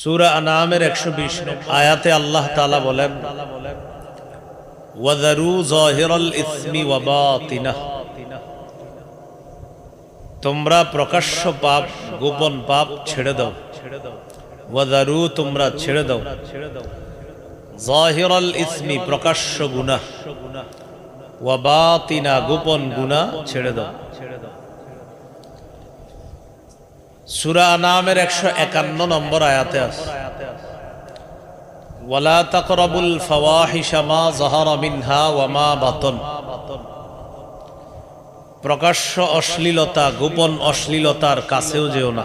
সুরা আনামের একশো বিশ আয়াতে আল্লাহ তালা বলেন তোমরা প্রকাশ্য পাপ, গোপন পাপ ছেড়ে দাও। ওয়াদারু তোমরা ছেড়ে দাও। জাহিরল ইসমি, প্রকাশ্য গুনাহ। ওয়াবাতিনা গোপন গুনাহ ছেড়ে দাও। সুরা নামের একশো একান্ন নম্বর আয়াতে আছে। ওয়ালা তাকরাবুল মিনহা বাতন। প্রকাশ্য অশ্লীলতা, গোপন অশ্লীলতার কাছেও যেও না।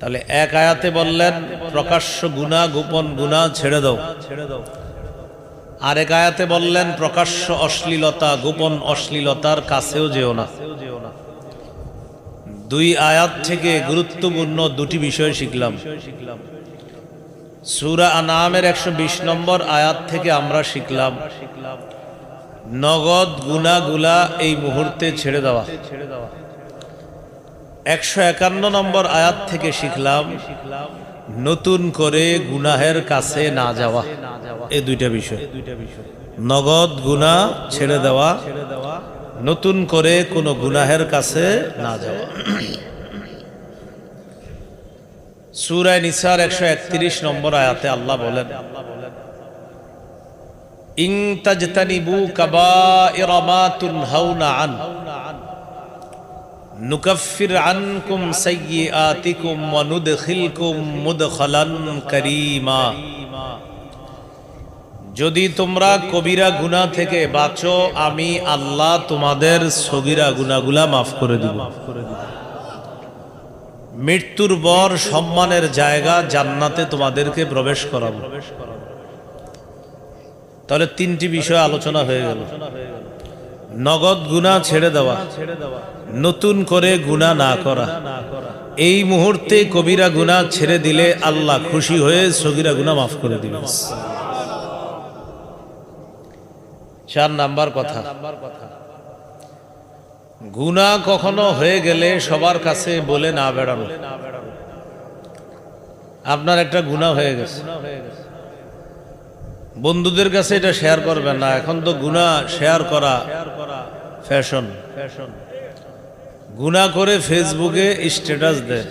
তাহলে এক আয়াতে বললেন, প্রকাশ্য গুণা, গোপন গুণা ছেড়ে দাও ছেড়ে দাও। আরেক আয়াতে বললেন, প্রকাশ্য অশ্লীলতা, গোপন অশ্লীলতার কাছেও যেও না। দুই আয়াত থেকে গুরুত্বপূর্ণ দুটি বিষয় শিখলাম। সুরা আনামের একশো বিশ নম্বর আয়াত থেকে আমরা শিখলাম, নগদ গুনাগুলা এই মুহূর্তে ছেড়ে দেওয়া। একশো একান্ন নম্বর আয়াত থেকে শিখলাম, নতুন করে গুনাহের কাছে না যাওয়া। এই দুইটা বিষয়। নগদ গুনা ছেড়ে দেওয়া নতুন করে কোনো গুনাহের কাছে না যাওয়া। সুরায় নিসার একশো একত্রিশ নম্বর আয়াতে আল্লাহ বলেন, ইং আন, নুকাফির যদি তোমরা কবিরা গুনাহ থেকে বাঁচো, আমি আল্লাহ তোমাদের সগিরা গুনাহগুলা মাফ করে দিব। মৃত্যুর পর সম্মানের জায়গা জান্নাতে তোমাদেরকে প্রবেশ করাবো। তাহলে তিনটি বিষয় আলোচনা হয়ে গেল। নগদ গুণা ছেড়ে দেওয়া, নতুন করে গুণা না করা। এই মুহূর্তে কবিরা গুণা ছেড়ে দিলে আল্লাহ খুশি হয়ে সগিরা গুণা মাফ করে দিবে চার নাম্বার কথা। গুণা কখনো হয়ে গেলে সবার কাছে বলে না বেড়ানো। আপনার একটা গুণা হয়ে গেছে। বন্ধুদের কাছে এটা শেয়ার করবেন না। এখন তো গুণা শেয়ার করা ফ্যাশন ফ্যাশন গুণা করে ফেসবুকে স্ট্যাটাস দেয়।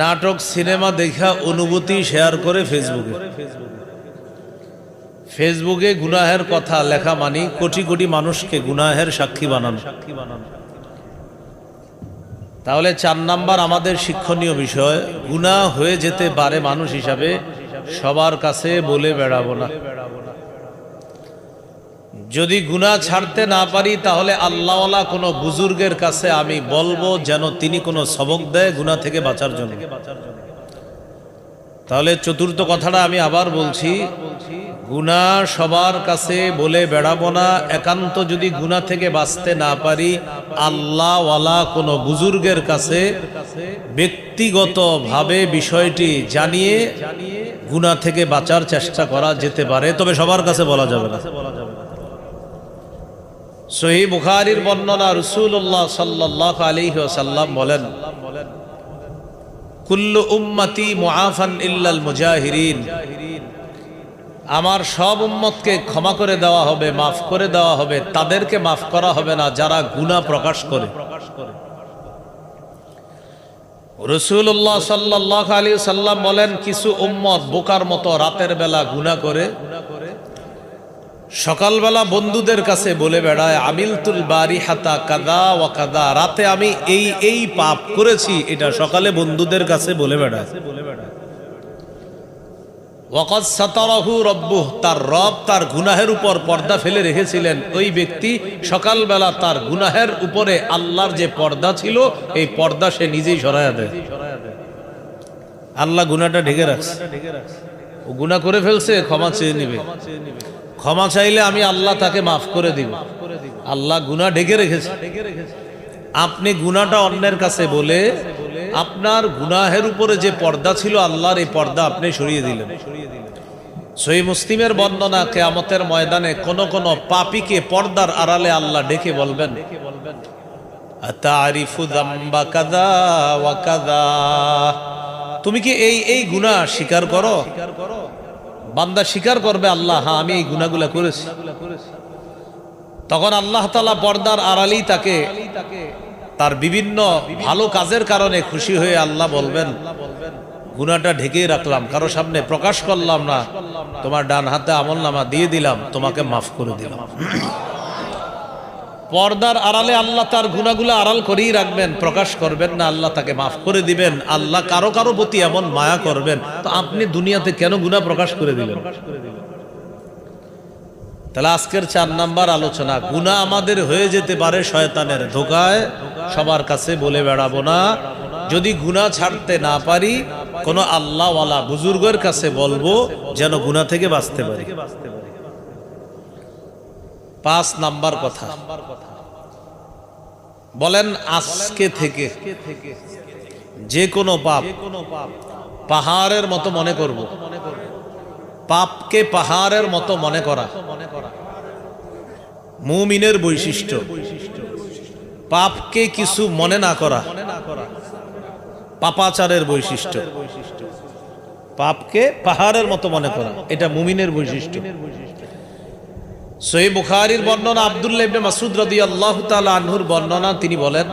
নাটক সিনেমা দেখা অনুভূতি শেয়ার করে ফেসবুকে। ফেসবুকে গুনাহের কথা লেখা মানি কোটি কোটি মানুষকে গুনাহের সাক্ষী বানানো। তাহলে চার নাম্বার আমাদের শিক্ষণীয় বিষয়, গুনাহ হয়ে যেতে পারে মানুষ হিসাবে, সবার কাছে বলে বেড়াবো না। যদি গুনাহ ছাড়তে না পারি, তাহলে আল্লাহওয়ালা কোনো বুজুর্গের কাছে আমি বলব যেন তিনি কোনো সবক দেয় গুনাহ থেকে বাঁচার জন্য। তাহলে চতুর্থ কথাটা আমি আবার বলছি, গুণা সবার কাছে বলে বেড়াবো না, একান্ত যদি গুণা থেকে বাঁচতে না পারি আল্লাহওয়ালা কোনো বুজুর্গের কাছে ব্যক্তিগত ভাবে বিষয়টি জানিয়ে গুণা থেকে বাঁচার চেষ্টা করা যেতে পারে, তবে সবার কাছে বলা যাবে না। সহি বুখারির বর্ণনা রসুল্লাহ সাল্লাহ আলী সাল্লাম বলেন কুল্লু উম্মতি মুআফান ইল্লাল মুজাহিরিন। আমার সব উম্মতকে ক্ষমা করে দেওয়া হবে, মাফ করে দেওয়া হবে, তাদেরকে মাফ করা হবে না যারা গুণা প্রকাশ করে। রসুল্লাহ সাল্লাহ আলী সাল্লাম বলেন, কিছু উম্মত বোকার মতো রাতের বেলা গুণা করে সকালবেলা বন্ধুদের কাছে বলে বেড়ায়, আমিলতুল বাড়ি হাতা কাদা ও কাদা রাতে আমি এই এই পাপ করেছি, এটা সকালে বন্ধুদের কাছে বলে বেড়ায়। তার রব তার গুনাহের উপর পর্দা ফেলে রেখেছিলেন। ওই ব্যক্তি সকালবেলা তার গুনাহের উপরে আল্লাহর যে পর্দা ছিল, এই পর্দা সে নিজেই আল্লাহ গুনাটা ঢেকে রাখছে। ও গুণা করে ফেলছে, ক্ষমা চেয়ে নিবে। ক্ষমা চাইলে আমি আল্লাহ তাকে মাফ করে দিব। আল্লাহ গুণা ঢেকে রেখেছে। আপনি গুনাটা অন্যের কাছে বলে আপনার গুনাহের উপরে যে পর্দা ছিল, আল্লাহর এই পর্দা আপনি সরিয়ে দিলেন। সই মুসলিমের বর্ণনা কেয়ামতের ময়দানে কোন কোন পাপিকে পর্দার আড়ালে আল্লাহ ডেকে বলবেন তুমি কি এই এই গুনাহ স্বীকার করো? বান্দা স্বীকার করবে, আল্লাহ হ্যাঁ আমি এই গুণাগুলা করেছি। তখন আল্লাহ তালা পর্দার আড়ালেই তাকে, তার বিভিন্ন ভালো কাজের কারণে খুশি হয়ে আল্লাহ বলবেন গুণাটা ঢেকে রাখলাম, কারও সামনে প্রকাশ করলাম না, তোমার ডান হাতে আমল নামা দিয়ে দিলাম, তোমাকে মাফ করে দিলাম। পর্দার আড়ালে আল্লাহ তার গুণাগুলো আড়াল করেই রাখবেন, প্রকাশ করবেন না, আল্লাহ তাকে মাফ করে দিবেন, আল্লাহ কারও কারও প্রতি এমন মায়া করবেন। তো আপনি দুনিয়াতে কেন গুণা প্রকাশ করে দিলেন? তাহলে আজকের চার নাম্বার আলোচনা, গুণা আমাদের হয়ে যেতে পারে শয়তানের ধোকায়, সবার কাছে বলে বেড়াবো না। যদি গুণা ছাড়তে না পারি, কোনো আল্লাহওয়ালা বুজুর্গের কাছে বলব, যেন গুণা থেকে বাঁচতে পারি। পাঁচ নাম্বার কথা। বলেন, আজকে থেকে যে কোনো পাপ পাহাড়ের মতো মনে করব। পাপকে পাহাড়ের মতো মনে করা। মুমিনের বৈশিষ্ট্য। পাপকে কিছু মনে না করা। পাপাচারের বৈশিষ্ট্য। পাপকে পাহাড়ের মতো মনে করা। এটা মুমিনের বৈশিষ্ট্য। সহি বুখারীর বর্ণনা আব্দুল্লাহ ইবনে মাসুদ রাদিয়াল্লাহু তাআলা আনহুর বর্ণনা, তিনি বলেন,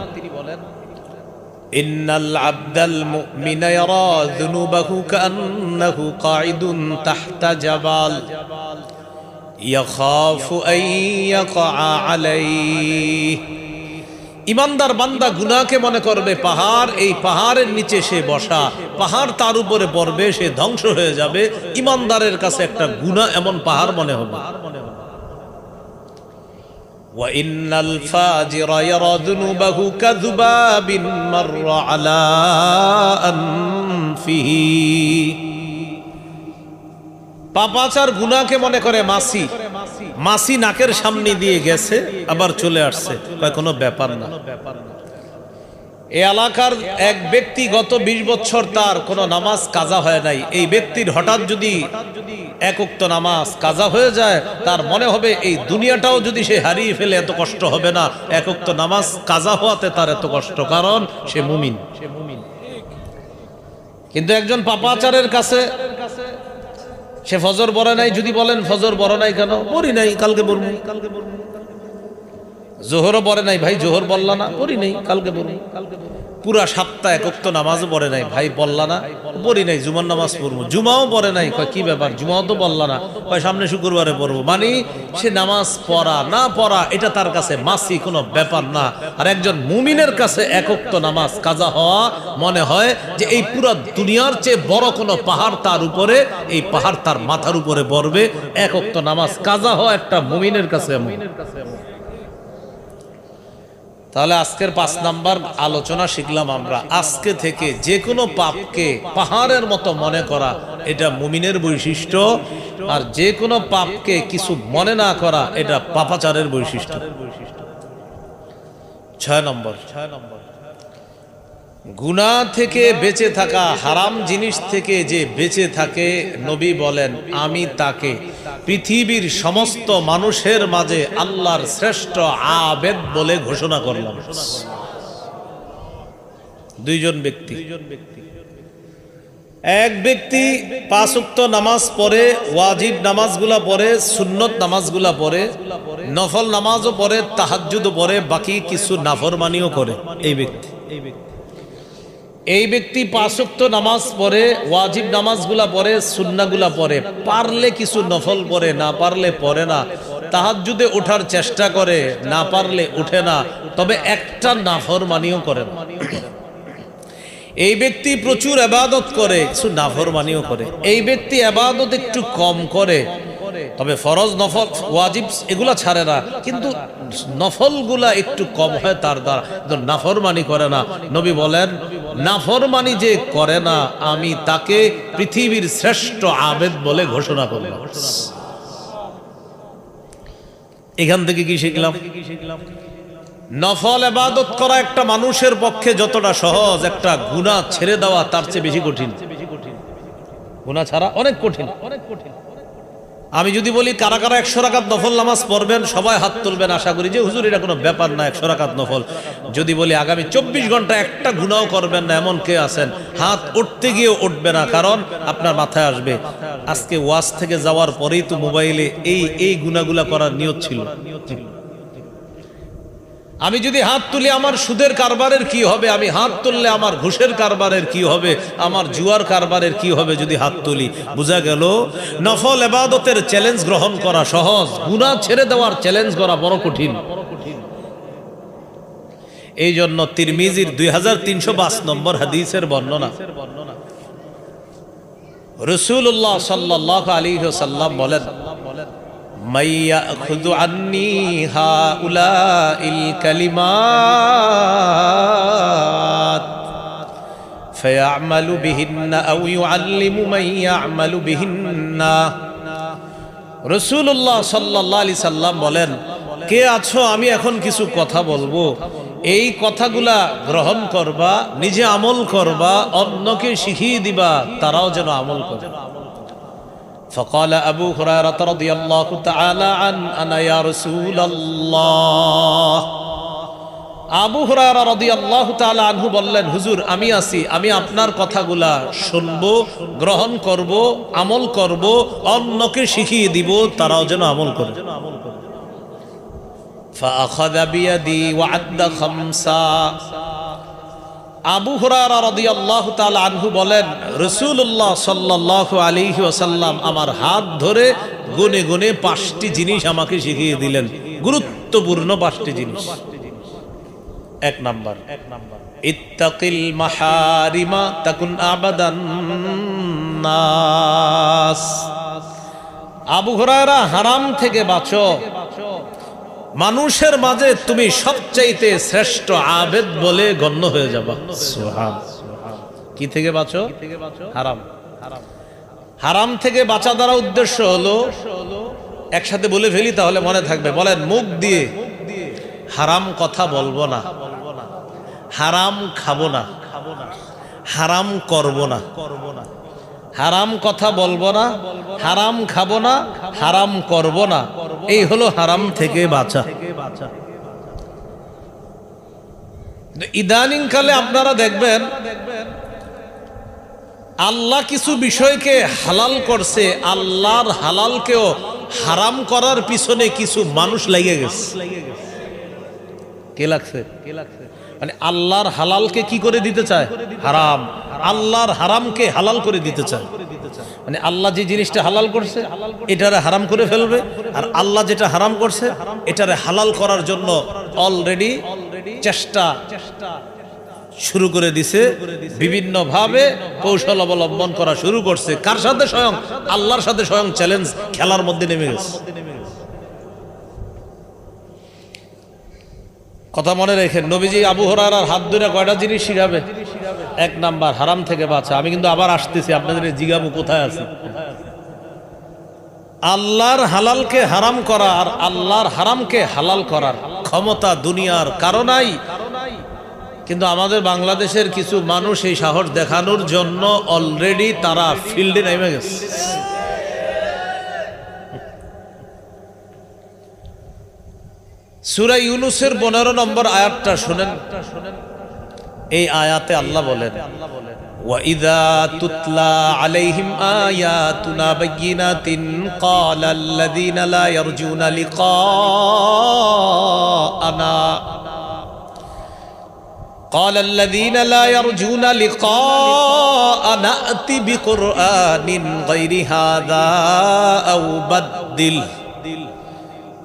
ইন্নাল আবদাল মুমিনা ইয়ারা যুনুবাহু কান্নাহু কাঈদুন তাহতা জাবাল, ইয়াখাফু আন আলাইহি। ইমানদার বান্দা গুনাহকে মনে করবে, পাহাড়, এই পাহাড়ের নিচে সে বসা, পাহাড় তার উপরে পড়বে, সে ধ্বংস হয়ে যাবে। ইমানদারের কাছে একটা গুনাহ এমন পাহাড় মনে হবে। وإن الفاجر يرى ذنوبه كذباب مر على أنفه পাপাচার গুনাকে মনে করে মাসি মাসি নাকের সামনে দিয়ে গেছে আবার চলে আসছে কয় কোনো ব্যাপার না এই এলাকার এক ব্যক্তি গত বিশ বছর তার কোনো নামাজ কাজা হয় নাই এই ব্যক্তির হঠাৎ যদি এক উক্ত নামাজ কাজা হয়ে যায়, তার মনে হবে এই দুনিয়াটাও যদি সে হারিয়ে ফেলে, এত কষ্ট হবে না। এক উক্ত নামাজ কাজা হওয়াতে তার এত কষ্ট, কারণ সে মুমিন। কিন্তু একজন পাপাচারের কাছে সে ফজর বড় নাই, যদি বলেন ফজর বড় নাই কেন? পড়ি নাই, কালকে বলব কালকে জোহরও পড়ে নাই, ভাই, জোহর বললা না পড়ি নাই, কালকে পড়ি পুরা সপ্তাহ একক নামাজও পড়ে নাই। ভাই, বললা না? পড়ি নাই, জুমার নামাজ পড়ব। জুমাও পড়ে নাই। কয়, কি ব্যাপার? জুমাও তো বললা না। কয়, সামনে শুক্রবারে পড়ব। মানে সে নামাজ পড়া, না পড়া, এটা তার কাছে মাসি কোনো ব্যাপার না। আর একজন মুমিনের কাছে একক নামাজ কাজা হওয়া মনে হয় যে এই পুরা দুনিয়ার চেয়ে বড় কোনো পাহাড় তার উপরে, এই পাহাড় তার মাথার উপরে পড়বে। একক নামাজ কাজা হওয়া একটা মুমিনের কাছে এমন। তাহলে আজকের পাঁচ নাম্বার আলোচনা শিখলাম আমরা। আজকে থেকে যে কোনো পাপকে পাহাড়ের মতো মনে করা, এটা মুমিনের বৈশিষ্ট্য। আর যে কোনো পাপকে কিছু মনে না করা, এটা পাপাচারের বৈশিষ্ট্য। ছয় নম্বর। ছয় নম্বর গুণা থেকে বেঁচে থাকা, হারাম জিনিস থেকে যে বেঁচে থাকে, নবী বলেন, আমি তাকে পৃথিবীর সমস্ত মানুষের মাঝে আল্লাহর শ্রেষ্ঠ আবেদ বলে ঘোষণা করলাম। দুইজন ব্যক্তি। এক ব্যক্তি পাঁচুক্ত নামাজ পড়ে, ওয়াজিব নামাজগুলা পড়ে, সুন্নত নামাজগুলা পড়ে, নফল নামাজও পড়ে, তাহাজ্জুদও পড়ে, বাকি কিছু নাফরমানিও করে। এই ব্যক্তি এই ব্যক্তি। এই ব্যক্তি পাঁচক্ত নামাজ পড়ে, ওয়াজিব নামাজগুলা পড়ে সুন্নাগুলা পড়ে। পারলে কিছু নফল পড়ে, না পারলে পড়ে না। তাহাজ্জুদে ওঠার চেষ্টা করে, না পারলে উঠে না। তবে একটা নাফর মানিও করে না। এই ব্যক্তি প্রচুর আবাদত করে, কিছু নাফর মানিও করে। এই ব্যক্তি আবাদত একটু কম করে। তবে ফরজ নফল, ওয়াজিব এগুলা ছাড়ে না। কিন্তু নফলগুলা একটু কম হয় তার দ্বারা। নাফরমানি করে না। নবী বলেন নাফরমানি যে করে না, আমি তাকে পৃথিবীর শ্রেষ্ঠ আবেদ বলে ঘোষণা করলাম। এখান থেকে কি শিখলাম? নফল এবাদত করা একটা মানুষের পক্ষে যতটা সহজ, একটা গুণা ছেড়ে দেওয়া তার চেয়ে বেশি কঠিন। গুণা ছাড়া অনেক কঠিন অনেক কঠিন। আমি যদি বলি, কারা কারা একশো রাকাত নফল নামাজ পড়বেন, সবাই হাত তুলবেন আশা করি যে হুজুর, এটা কোনো ব্যাপার না, একশো রাকাত নফল। যদি বলি, আগামী চব্বিশ ঘণ্টা একটা গুণাও করবেন না, এমন কে আছেন? হাত উঠতে গিয়ে উঠবে না, কারণ আপনার মাথায় আসবে, আজকে ওয়াজ থেকে যাওয়ার পরেই তো মোবাইলে এই এই গুণাগুলা করার নিয়ত ছিল। আমি যদি হাত তুলি আমার সুদের কারবারের কি হবে? আমি হাত তুললে আমার ঘুষের কারবারের কি হবে? আমার জুয়ার কারবারের কি হবে যদি হাত তুলি? বোঝা গেল? নফল এবাদতের চ্যালেঞ্জ গ্রহণ করা সহজ। গুনাহ ছেড়ে দেওয়ার চ্যালেঞ্জ করা বড় কঠিন। এই জন্য তিরমিজির দুই হাজার তিনশো পাঁচ নম্বর হাদিসের বর্ণনা। রসুল্লাহ সাল্লাহ আলী সাল্লাম বলেন من يأخذ عني هؤلاء الكلمات فيعمل بهن أو يعلم من يعمل بهن রসুল্লাহ সাল্লাহ আলি সাল্লাম বলেন কে আছো আমি এখন কিছু কথা বলবো এই কথাগুলা গ্রহণ করবা নিজে আমল করবা অন্যকে শিখিয়ে দিবা তারাও যেন আমল করে فقال أبو هريرة رضي الله تعالى عن أنا يا رسول الله আবু হুরায়রা রাদিয়াল্লাহু তাআলা আনহু বললেন হুজুর আমি আছি আমি আপনার কথাগুলা শুনবো গ্রহণ করব আমল করব অন্যকে শিখিয়ে দিব তারাও যেন আমল করে فأخذ بيدي وعد خمسا আবু হুরারা আনহু বলেন, রাসূলুল্লাহ সাল্লাল্লাহু আলাইহি ওয়াসাল্লাম আমার হাত ধরে গুনে গুনে পাঁচটি জিনিস আমাকে শিখিয়ে দিলেন। গুরুত্বপূর্ণ পাঁচটি জিনিস। এক নাম্বার এক নাম্বার, ইত্তাকিল মাহারিমা তাকুন আবাদান নাস। আবু হুরায়রা হারাম থেকে বাঁচো। মানুষের মাঝে তুমি সবচাইতে শ্রেষ্ঠ আবেদ বলে গণ্য হয়ে যাবা। কি থেকে বাঁচো? হারাম। হারাম থেকে বাঁচা দ্বারা উদ্দেশ্য হলো একসাথে বলে ফেলি তাহলে মনে থাকবে। বলেন মুখ দিয়ে হারাম কথা বলব না। হারাম খাব না। হারাম করব না। হারাম কথা বলব না। হারাম খাব না। হারাম করব না। এই হলো হারাম থেকে বাঁচা। ইদানিং কালে আপনারা দেখবেন, আল্লাহ কিছু বিষয়কে হালাল করছে, আল্লাহর হালালকেও হারাম করার পিছনে কিছু মানুষ লেগে গেছে। কে লাগছে কে লাগছে? মানে আল্লাহর হালালকে কি করে দিতে চায়? হারাম। আল্লাহর হারামকে হালাল করে দিতে চায়। মানে আল্লাহ যে জিনিসটা হালাল করছে, এটারে হারাম করে ফেলবে। আর আল্লাহ যেটা হারাম করছে, এটারে হালাল করার জন্য অলরেডি চেষ্টা শুরু করে দিছে। বিভিন্ন ভাবে কৌশল অবলম্বন করা শুরু করছে। কার সাথে স্বয়ং? আল্লাহর সাথে স্বয়ং চ্যালেঞ্জ খেলার মধ্যে নেমে গেছে। কথা মনে রেখেন, নবীজি আবু হরার হাত ধরে কয়টা জিনিস শিখাবে? এক নাম্বার, হারাম থেকে বাঁচা। আমি কিন্তু আবার আসতেছি, আপনাদের জিগাবু কোথায় আছে? আল্লাহর হালালকে হারাম করা আর আল্লাহর হারামকে হালাল করার ক্ষমতা দুনিয়ার কারণাই কিন্তু আমাদের বাংলাদেশের কিছু মানুষ এই সাহস দেখানোর জন্য অলরেডি তারা ফিল্ডে নেমে গেছে। সুরা ইউনুসের পনেরো নম্বর আয়াতটা শোনেন এই আয়াতে আল্লাহ বলেন وَإِذَا تُتْلَى عَلَيْهِمْ آيَاتُنَا بَيِّنَاتٍ قَالَ الَّذِينَ لَا يَرْجُونَ لِقَاءَنَا قال الذين لا يرجون لقاء نأتي بقرآن غير هذا أو بدل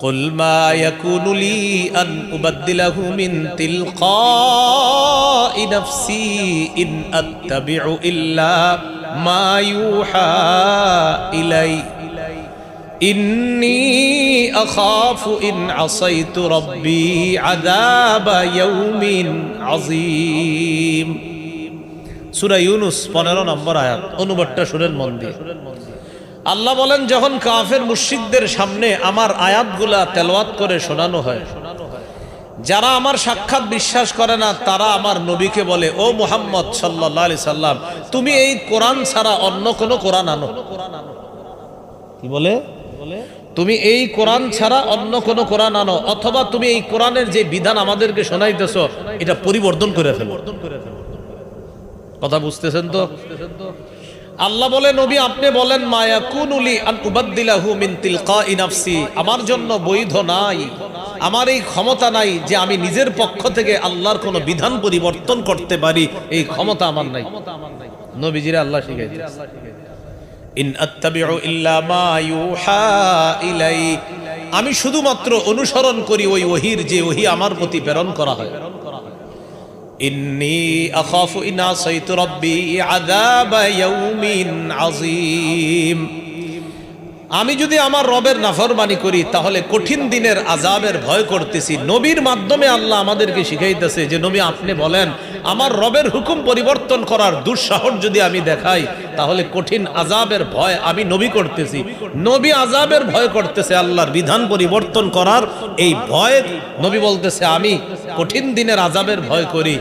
قل ما يكون لي أن أبدله من تلقاء نفسي إن أتبع إلا ما يوحى إلي إني أخاف إن عصيت ربي عذاب يوم عظيم সুরা ইউনুস পনেরো নম্বর আয়াত অনুবাদটা শুনেন মন দিয়ে আল্লাহ বলেন, যখন কাফের মুশিকদের সামনে আমার আয়াতগুলা তেলাওয়াত করে শোনানো হয়, যারা আমার সাক্ষাৎ বিশ্বাস করে না, তারা আমার নবীকে বলে, ও মুহাম্মদ সাল্লাহ আলি সাল্লাম, তুমি এই কোরআন ছাড়া অন্য কোনো কোরআন আনো। কি বলে? তুমি এই কোরআন ছাড়া অন্য কোন কোরআন আনো, অথবা তুমি এই কোরআনের যে বিধান আমাদেরকে শোনাইতেছ, এটা পরিবর্তন করে ফেলো। কথা বুঝতেছেন তো? আল্লাহ বলে, নবী, আপনি বলেন মায়া কুনুলি আন উবাদ্দিলাহু মিন তিলকাই নাফসি। আমার জন্য বৈধ নাই। আমার এই ক্ষমতা নাই যে আমি নিজের পক্ষ থেকে আল্লাহর কোনো বিধান পরিবর্তন করতে পারি। এই ক্ষমতা আমার নাই। নবীজিরা আল্লাহ শিখাইছে। ইন আত্তাবিউ ইল্লা মা ইউহা ইলাই। আমি শুধুমাত্র অনুসরণ করি ওই ওহির যে ওহি আমার প্রতি প্রেরণ করা হয়। إني أخاف إن عصيت ربي عذاب يوم عظيم. আমি যদি আমার রবের নাফরমানি করি, তাহলে কঠিন দিনের আজাবের ভয় করতেছি। নবীর মাধ্যমে আল্লাহ আমাদেরকে শিখাইতেছে যে, নবী আপনি বলেন, আমার রবের হুকুম পরিবর্তন করার দুঃসাহস যদি আমি দেখাই, তাহলে কঠিন আজাবের ভয় আমি নবী করতেছি। নবী আজাবের ভয় করতেছে আল্লাহর বিধান পরিবর্তন করার, এই ভয় নবী বলতেছে, আমি কঠিন দিনের আজাবের ভয় করি।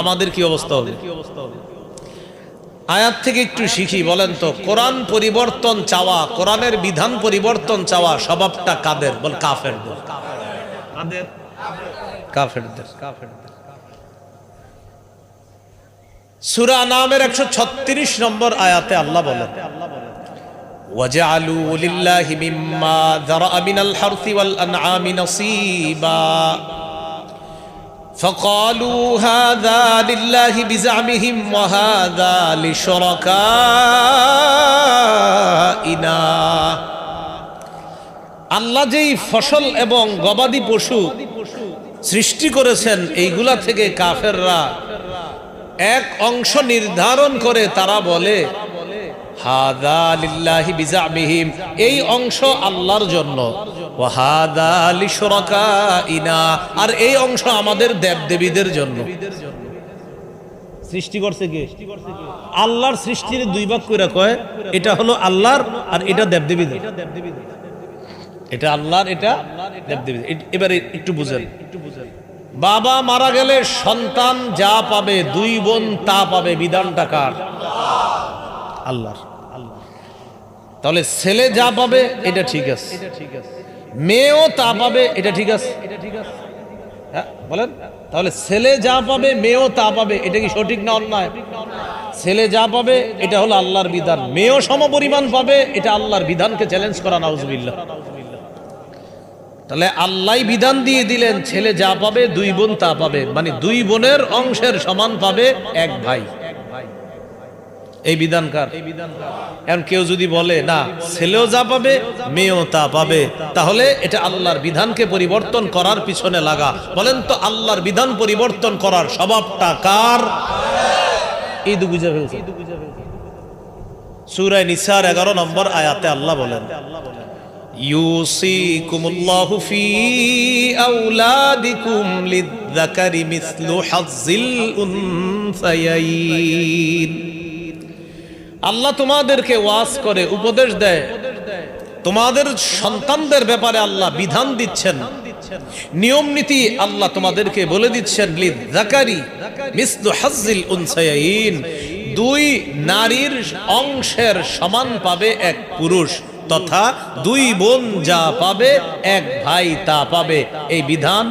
আমাদের কি অবস্থা হবে? আয়াত থেকে একটু শিখি বলেন তো কোরআন পরিবর্তন চাওয়া কোরআনের বিধান পরিবর্তন চাওয়া স্বভাবটা কাদের বল কাফেরদের কাফেরদের কাফেরদের সুরা নামের একশো ছত্রিশ নম্বর আয়াতে আল্লাহ বলেন وجعلوا لله مما ذرأ من الحرث والأنعام نصيبا فقالوا هذا لله بزعمهم وهذا لشركائنا আল্লাহ যেই ফসল এবং গবাদি পশু সৃষ্টি করেছেন এইগুলা থেকে কাফেররা এক অংশ নির্ধারণ করে তারা বলে হাদা লিল্লাহি বিজামিহিম এই অংশ আল্লাহর জন্য ওয়াহাদা লিশুরাকাইনা আর এই অংশ আমাদের দেবদেবীদের জন্য। সৃষ্টি করছে কে? আল্লাহর সৃষ্টির দুই ভাগ করে কয়, এটা হলো আল্লাহর আর এটা দেবদেবীদের। এটা আল্লাহর, এটা দেবদেবীদের। এবারে একটু বুঝেন। বাবা মারা গেলে সন্তান যা পাবে, দুই বোন তা পাবে, বিধানটা কার? আল্লাহর। তাহলে ছেলে যা পাবে, এটা ঠিক আছে। মেয়েও তা পাবে, এটা ঠিক আছে। হ্যাঁ বলেন? তাহলে ছেলে যা পাবে, মেয়েও তা পাবে, এটা কি সঠিক না অন্যায়? ছেলে যা পাবে, এটা হলো আল্লাহর বিধান। মেয়েও সমপরিমাণ পাবে, এটা আল্লাহর বিধানকে চ্যালেঞ্জ করা, নাউজুবিল্লাহ। তাহলে আল্লাহ বিধান দিয়ে দিলেন, ছেলে যা পাবে, দুই বোন তা পাবে। মানে দুই বোনের অংশের সমান পাবে এক ভাই। এই বিধান কার? এখন কেউ যদি বলে, না, ছেলেও যা পাবে, মেয়েও তা পাবে। তাহলে এটা আল্লাহর বিধানকে পরিবর্তন করার পিছনে লাগা। বলেন তো, আল্লাহর বিধান পরিবর্তন করার স্বভাবটা কার? বুঝে ফেলছে। সুরায় নিসার এগারো নম্বর আয়াতে আল্লাহ বলেন, ইউসিকুমুল্লাহু ফি আওলাদিকুম লিযযাকারি মিসলু হাজ্জিল উনসায়াইন। আল্লাহ তোমাদেরকে ওয়াজ করে, উপদেশ দেয়। তোমাদের সন্তানদের ব্যাপারে আল্লাহ বিধান দিচ্ছেন। নিয়ম নীতি আল্লাহ তোমাদেরকে বলে দিচ্ছেন হাজ্জিল উনসায়াইন দুই নারীর অংশের সমান পাবে এক পুরুষ, তথা দুই বোন যা পাবে, এক ভাই তা পাবে। এই বিধান